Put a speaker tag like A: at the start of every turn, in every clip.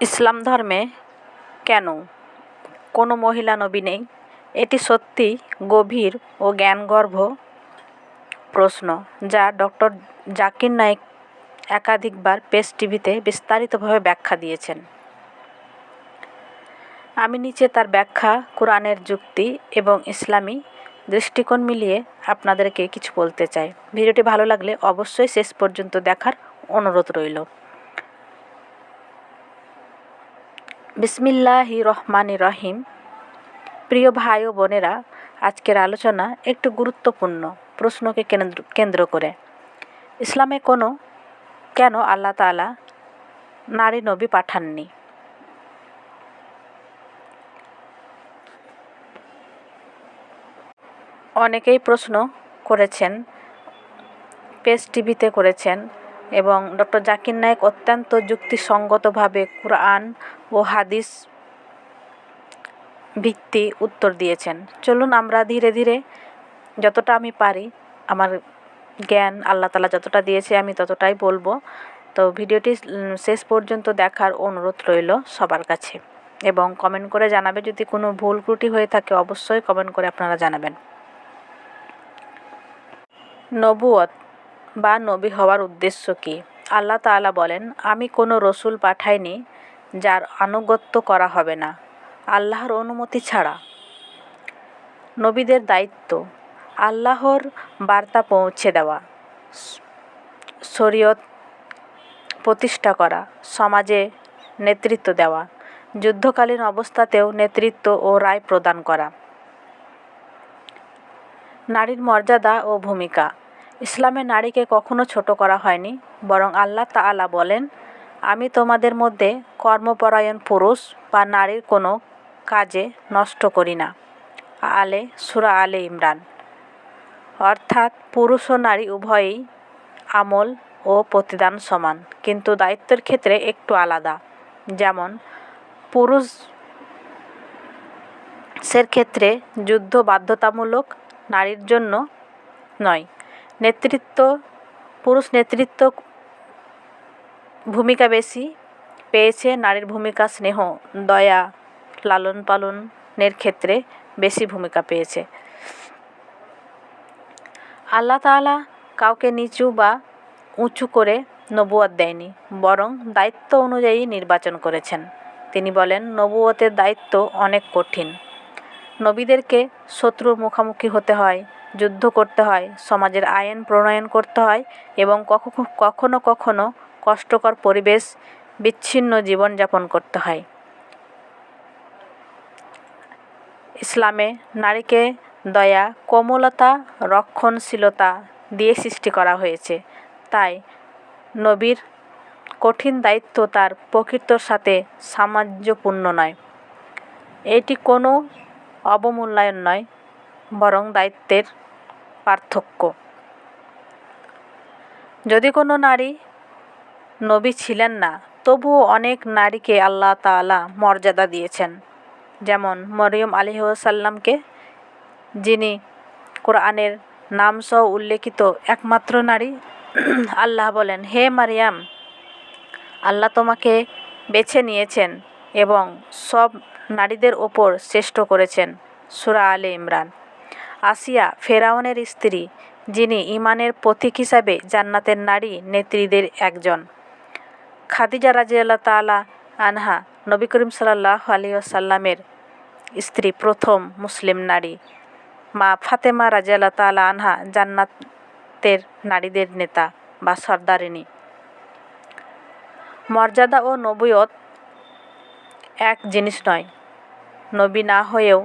A: ইসলাম ধর্মে কেন কোনো মহিলা নবী নেই? এটি সত্যি গভীর ও জ্ঞানগর্ভ প্রশ্ন, যা ডক্টর জাকির নায়েক একাধিকবার পেস টিভিতে বিস্তারিতভাবে ব্যাখ্যা দিয়েছেন। আমি নিচে তার ব্যাখ্যা, কোরআনের যুক্তি এবং ইসলামী দৃষ্টিকোণ মিলিয়ে আপনাদেরকে কিছু বলতে চাই। ভিডিওটি ভালো লাগলে অবশ্যই শেষ পর্যন্ত দেখার অনুরোধ রইল। বিসমিল্লাহি রহমান রহিম। প্রিয় ভাই ও বোনেরা, আজকের আলোচনা একটু গুরুত্বপূর্ণ, প্রশ্নকে কেন্দ্র কেন্দ্র করে। ইসলামে কোনো কেন আল্লাহ তালা নারী নবী পাঠাননি? অনেকেই প্রশ্ন করেছেন পেস টিভিতে করেছেন এবং ডক্টর জাকির নায়েক অত্যন্ত যুক্তিসঙ্গতভাবে কোরআন ও হাদিস ভিত্তি উত্তর দিয়েছেন। চলুন আমরা ধীরে ধীরে যতটা আমি পারি, আমার জ্ঞান আল্লাহ তালা যতটা দিয়েছে আমি ততটাই বলব। তো ভিডিওটি শেষ পর্যন্ত দেখার অনুরোধ রইল সবার কাছে এবং কমেন্ট করে জানাবে। যদি কোনো ভুল ত্রুটি হয়ে থাকে অবশ্যই কমেন্ট করে আপনারা জানাবেন। নবুয়ত বা নবী হওয়ার উদ্দেশ্য কী? আল্লাহ তাআলা বলেন, আমি কোনো রসুল পাঠাইনি যার আনুগত্য করা হবে না। আল্লাহর অনুমতি ছাড়া। নবীদের দায়িত্ব, আল্লাহর বার্তা পৌঁছে দেওয়া। শরীয়ত প্রতিষ্ঠা করা, সমাজে নেতৃত্ব দেওয়া, যুদ্ধকালীন অবস্থাতেও নেতৃত্ব ও রায় প্রদান করা। নারীর মর্যাদা ও ভূমিকা। ইসলামে নারীকে কখনো ছোট করা হয়নি, বরং আল্লাহ তাআলা বলেন আমি তোমাদের মধ্যে কর্মপরায়ণ পুরুষ বা নারীর কোনো কাজে নষ্ট করি না। আলে, সুরা আলে ইমরান। অর্থাৎ পুরুষ ও নারী উভয়ই আমল ও প্রতিদান সমান, কিন্তু দায়িত্বের ক্ষেত্রে একটু আলাদা। যেমন, পুরুষের ক্ষেত্রে যুদ্ধ বাধ্যতামূলক, নারীর জন্য নয়। নেতৃত্ব, পুরুষ নেতৃত্ব ভূমিকা বেশি পেয়েছে নারীর ভূমিকা, স্নেহ, দয়া লালন পালনের ক্ষেত্রে বেশি ভূমিকা পেয়েছে। আল্লাহ তাআলা কাউকে নিচু বা উঁচু করে নবুয়ত দেয়নি, বরং দায়িত্ব অনুযায়ী নির্বাচন করেছেন। তিনি বলেন নবুয়তের দায়িত্ব অনেক কঠিন। নবীদেরকে শত্রুর মুখোমুখি হতে হয়, যুদ্ধ করতে হয়, সমাজের আইন প্রণয়ন করতে হয় এবং কখনো কখনো কষ্টকর পরিবেশ বিচ্ছিন্ন জীবনযাপন করতে হয়। ইসলামে নারীকে দয়া, কোমলতা, রক্ষণশীলতা দিয়ে সৃষ্টি করা হয়েছে। তাই নবীর কঠিন দায়িত্ব তার প্রকৃতর সাথে সামঞ্জস্যপূর্ণ নয়। এটি কোনো অবমূল্যায়ন নয়, বরং দায়িত্বের পার্থক্য। যদি কোনো নারী নবী ছিলেন না, তবুও অনেক নারীকে আল্লাহ তাআলা মর্যাদা দিয়েছেন। যেমন মরিয়ম আলিহাসাল্লামকে যিনি কোরআনের নামসহ উল্লেখিত একমাত্র নারী, আল্লাহ বলেন, হে মারিয়াম, আল্লাহ তোমাকে বেছে নিয়েছেন এবং সব নারীদের ওপর শ্রেষ্ঠ করেছেন। সুরা আলে ইমরান। আসিয়া ফেরাউনের স্ত্রী, যিনি ইমানের প্রতীক হিসাবে জান্নাতের নারী নেত্রীদের একজন। খাদিজা রাজিয়াল্লাহ তালা আনহা নবী করিম সাল্লাহ আলিয়াসাল্লামের স্ত্রী প্রথম মুসলিম নারী। মা ফাতেমা রাজিয়াল্লাহ তালা আনহা জান্নাতের নারীদের নেতা বা সর্দারিনী। মর্যাদা ও নবুয়ত এক জিনিস নয়। নবী না হয়েও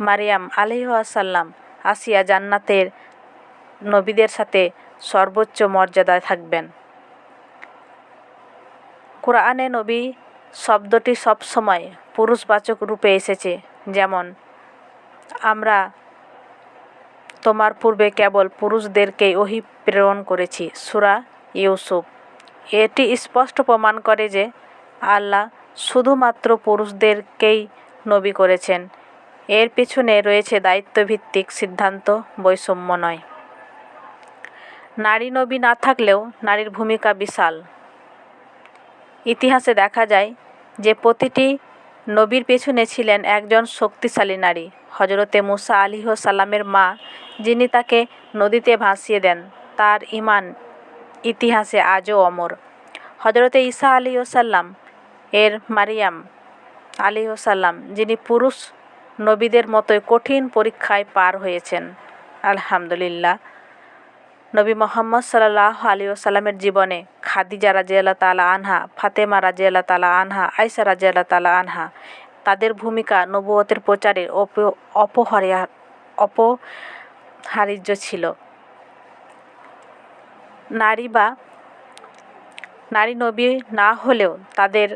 A: মারিয়াম আলিহাসাল্লাম আসিয়া জান্নাতের নবীদের সাথে সর্বোচ্চ মর্যাদায় থাকবেন। কোরআনে নবী শব্দটি সবসময় পুরুষবাচক রূপে এসেছে। যেমন, আমরা তোমার পূর্বে কেবল পুরুষদেরকেই ওহি প্রেরণ করেছি। সুরা ইউসুফ। এটি স্পষ্ট প্রমাণ করে যে আল্লাহ শুধুমাত্র পুরুষদেরকেই নবী করেছেন। এর পিছনে রয়েছে দায়িত্বভিত্তিক সিদ্ধান্ত, বৈষম্য নয়। নারী নবী না থাকলেও নারীর ভূমিকা বিশাল। ইতিহাসে দেখা যায় যে প্রতিটি নবীর পেছনে ছিলেন একজন শক্তিশালী নারী। হজরতে মুসা আলিহ সাল্লামের মা, যিনি তাকে নদীতে ভাসিয়ে দেন, তার ইমান ইতিহাসে আজও অমর। হজরতে ঈসা আলী সাল্লাম এর মারিয়াম আলী সাল্লাম যিনি পুরুষ নবীদের মতোই কঠিন পরীক্ষায় পার হয়েছেন। আলহামদুলিল্লাহ। নবী মোহাম্মদ সাল্লাহ আলী সাল্লামের জীবনে খাদিজা রাজিয়াল্লাহ তালা আনহা, ফাতেমা রাজিয়াল্লাহ তালা আনহা আয়সা রাজিয়াল্লাহ তালা আনহা তাদের ভূমিকা নবুয়তের প্রচারে অপ, অপহারিয়া অপহারিজ্য ছিল। নারী বা নারী নবী না হলেও তাদের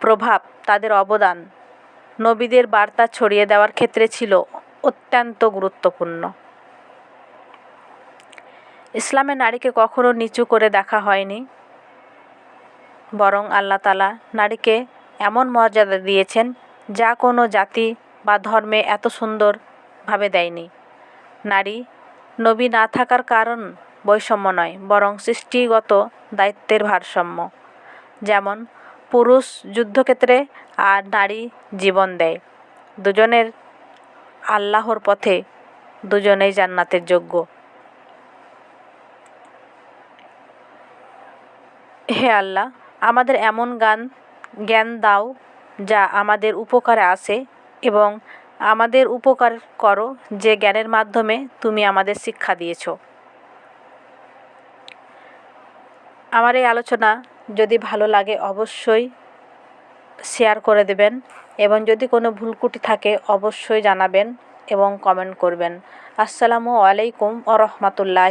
A: প্রভাব, তাদের অবদান নবীদের বার্তা ছড়িয়ে দেওয়ার ক্ষেত্রে ছিল অত্যন্ত গুরুত্বপূর্ণ। ইসলামে নারীকে কখনো নিচু করে দেখা হয়নি। বরং আল্লাহ তালা নারীকে এমন মর্যাদা দিয়েছেন, যা কোনো জাতি বা ধর্মে এত সুন্দরভাবে দেয়নি। নারী নবী না থাকার কারণ বৈষম্য নয়, বরং সৃষ্টিগত দায়িত্বের ভারসাম্য। যেমন, পুরুষ যুদ্ধক্ষেত্রে আর নারী জীবন দেয়। দুজনের আল্লাহর পথে দুজনেই জান্নাতের যোগ্য। হে আল্লাহ, আমাদের এমন গান, জ্ঞান দাও যা আমাদের উপকারে আসে এবং আমাদের উপকার করো যে জ্ঞানের মাধ্যমে তুমি আমাদের শিক্ষা দিয়েছ। আমার এই আলোচনা যদি ভালো লাগে অবশ্যই শেয়ার করে দেবেন এবং যদি কোনো ভুলকুটি থাকে অবশ্যই জানাবেন এবং কমেন্ট করবেন। আসসালামু আলাইকুম ও রহমতুল্লাহ।